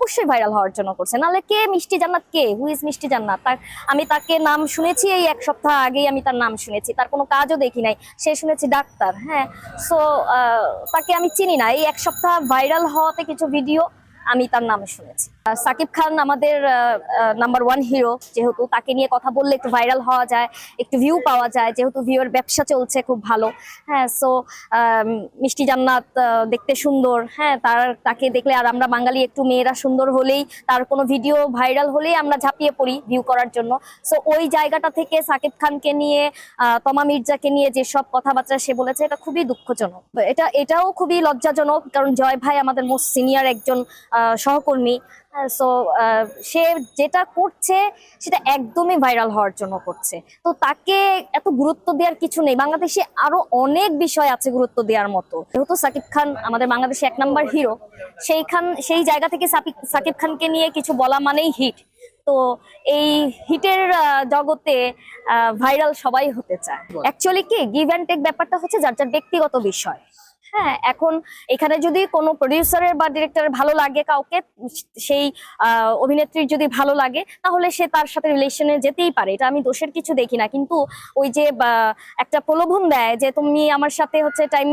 অবশ্যই ভাইরাল হওয়ার জন্য করছে। নাহলে কে মিষ্টি জান্নাত কে? হু ইজ মিষ্টি জান্নাত? তার, আমি তাকে নাম শুনেছি এই এক সপ্তাহ আগেই আমি তার নাম শুনেছি। তার কোনো কাজও দেখি নাই। সে শুনেছি ডাক্তার হ্যাঁ। সো তাকে আমি চিনি না। এই এক সপ্তাহ ভাইরাল হওয়াতে কিছু ভিডিও আমি তার নাম শুনেছি। সাকিব খান আমাদের নাম্বার ওয়ান হিরো যেহেতু তাকে নিয়ে কথা বললে একটু ভাইরাল হওয়া যায়, একটু ভিউ পাওয়া যায়, যেহেতু ভিউর ব্যবসা চলছে খুব ভালো। হ্যাঁ সো মিষ্টি জান্নাত দেখতে সুন্দর। হ্যাঁ তার, তাকে দেখলে আর আমরা বাঙালি একটু মেয়েরা সুন্দর হলেই, তার কোনো ভিডিও ভাইরাল হলেই আমরা ঝাঁপিয়ে পড়ি ভিউ করার জন্য। সো ওই জায়গাটা থেকে সাকিব খানকে নিয়ে তমা মির্জাকে নিয়ে যেসব কথাবার্তা সে বলেছে, এটা খুবই দুঃখজনক। এটা, এটাও খুবই লজ্জাজনক, কারণ জয় ভাই আমাদের মোস্ট সিনিয়র একজন সহকর্মী। সো সে যেটা করছে, সেটা একদমই ভাইরাল হওয়ার জন্য করছে। তো তাকে এত গুরুত্ব দেওয়ার কিছু নেই। বাংলাদেশে আরও অনেক বিষয় আছে গুরুত্ব দেওয়ার মতো। যেহেতু সাকিব খান আমাদের বাংলাদেশে এক নাম্বার হিরো, সেইখান, সেই জায়গা থেকে সাকিব- খানকে নিয়ে কিছু বলা মানেই হিট। তো এই হিটের জগতে ভাইরাল সবাই হতে চায়। অ্যাকচুয়ালি কি গিভ অ্যান্ড টেক ব্যাপারটা হচ্ছে যার যার ব্যক্তিগত বিষয়। হ্যাঁ এখন এখানে যদি কোনো প্রডিউসারের বা ডিরেক্টরের ভালো লাগে কাউকে, সেই অভিনেত্রীর যদি ভালো লাগে, তাহলে সে তার সাথে রিলেশনে যেতেই পারে। এটা আমি দোষের কিছু দেখি না। কিন্তু ওই যে একটা প্রলোভন দেয় যে, তুমি আমার সাথে হচ্ছে টাইম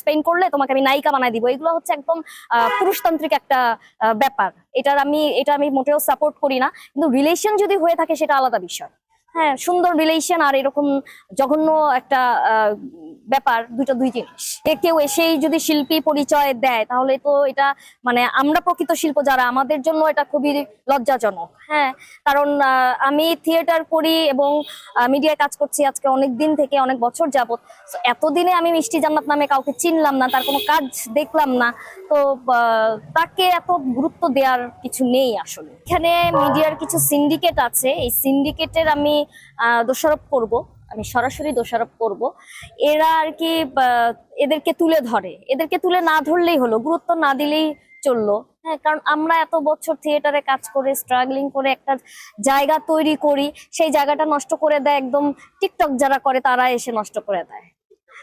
স্পেন্ড করলে তোমাকে আমি নায়িকা বানাই দিব। এগুলো হচ্ছে একদম পুরুষতান্ত্রিক একটা ব্যাপার। এটার আমি, এটা আমি মোটেও সাপোর্ট করি না। কিন্তু রিলেশন যদি হয়ে থাকে, সেটা আলাদা বিষয়। হ্যাঁ সুন্দর রিলেশন আর এরকম জঘন্য একটা ব্যাপার দুটো দুই জিনিস। কেউ এসেই যদি শিল্পী পরিচয় দেয়, তাহলে তো এটা মানে আমরা প্রকৃত শিল্প যারা, আমাদের জন্য এটা খুবই লজ্জাজনক। হ্যাঁ কারণ আমি থিয়েটার করি এবং মিডিয়ায় কাজ করছি আজকে অনেক দিন থেকে, অনেক বছর যাবত এতদিনে আমি মিষ্টি জান্নাত নামে কাউকে চিনলাম না, তার কোনো কাজ দেখলাম না। তো তাকে এত গুরুত্ব দেওয়ার কিছু নেই আসলে। এখানে মিডিয়ার কিছু সিন্ডিকেট আছে, এই সিন্ডিকেটের আমি দোষারোপ করব। আমি সরাসরি দোষারোপ করব। এরা আর কি এদেরকে তুলে ধরে। এদেরকে তুলে না ধরলেই হলো, গুরুত্ব না দিলেই চলল। হ্যাঁ কারণ আমরা এত বছর থিয়েটারে কাজ করে স্ট্রাগলিং করে একটা জায়গা তৈরি করি, সেই জায়গাটা নষ্ট করে দেয় একদম টিকটক যারা করে, তারা এসে নষ্ট করে দেয়।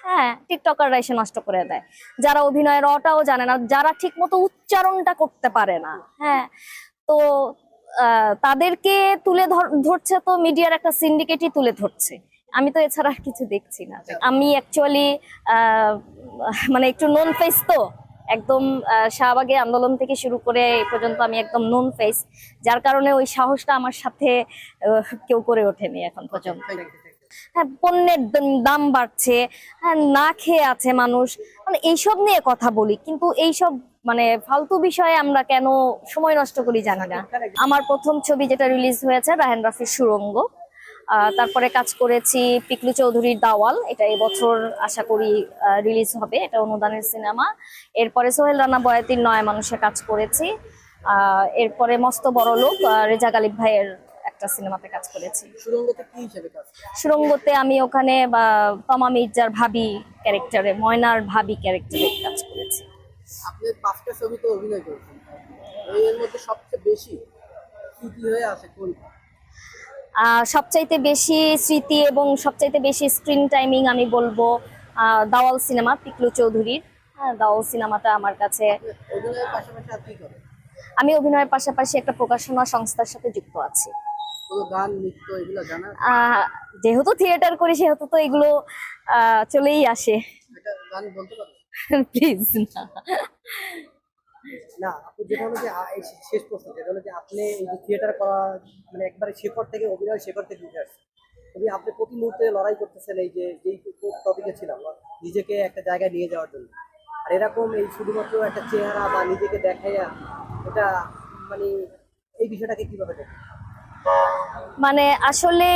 হ্যাঁ টিকটকাররা এসে নষ্ট করে দেয়। যারা অভিনয়ের অটাও জানে না, যারা ঠিক মতো উচ্চারণটা করতে পারে না। হ্যাঁ তো তাদেরকে তুলে ধর- ধরছে তো, মিডিয়ার একটা সিন্ডিকেটই তুলে ধরছে। আমি তো এছাড়া কিছু দেখছি না। আমি অ্যাকচুয়ালি মানে একটু নন ফেস তো। একদম শাহবাগে আন্দোলন থেকে শুরু করে এই পর্যন্ত আমি একদম নন ফেস যার কারণে ওই সাহসটা আমার সাথে কেউ করে ওঠেনি এখন পর্যন্ত। হ্যাঁ পণ্যের দাম- বাড়ছে। হ্যাঁ না খেয়ে আছে মানুষ। মানে এইসব নিয়ে কথা বলি কিন্তু এইসব মানে ফালতু বিষয়ে আমরা কেন সময় নষ্ট করি জানি না। আমার প্রথম ছবি যেটা রিলিজ হয়েছে রাহেন রাফির সুরঙ্গ। তারপরে কাজ করেছি পিকলু চৌধুরীর দাওয়াল। এটা এবছর আশা করি রিলিজ হবে। এটা অনুদানের সিনেমা এরপরে সোহেল রানা বয়াতির নয় মানুষে কাজ করেছি। এরপরে মস্ত বড় লোক রেজা গালিব ভাইয়ের একটা সিনেমাতে কাজ করেছি। সুরঙ্গতে কি আমি ওখানে বা তমা মির্জার ভাবি ক্যারেক্টারে ময়নার ভাবি ক্যারেক্টারে কাজ করেছি। আপনি পাঁচটা ছবিতে অভিনয় করেছেন। এর মধ্যে সবচেয়ে বেশি স্মৃতি হয়ে আছে সবচাইতে বেশি স্মৃতি এবং সবচাইতে বেশি স্ক্রিন টাইমিং আমি বলব দাওয়াল সিনেমা পিকলু চৌধুরীর। হ্যাঁ দাওয়াল সিনেমাটা আমার কাছে আমি অভিনয়ের পাশাপাশি একটা প্রকাশনা সংস্থার সাথে যুক্ত আছি। যেহেতু থিয়েটার করি সেহেতু তো এগুলো চলেই আসে। প্লিজ না। না, আপনি যেটা হলো যে শেষ প্রশ্ন, যেটা হলো যে, আপনি এই যে থিয়েটার করা মানে একবারে শেখর থেকে অভিনয় শেখর থেকে উঠে আসছে তবে আপনি প্রতি মুহূর্তে লড়াই করতেছেন এই যে, যেই টপিকে ছিলাম, নিজেকে একটা জায়গায় নিয়ে যাওয়ার জন্য। আর এরকম এই শুধুমাত্র একটা চেহারা বা নিজেকে দেখাইয়া, এটা মানে এই বিষয়টাকে কীভাবে দেখেন? মানে আসলে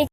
এই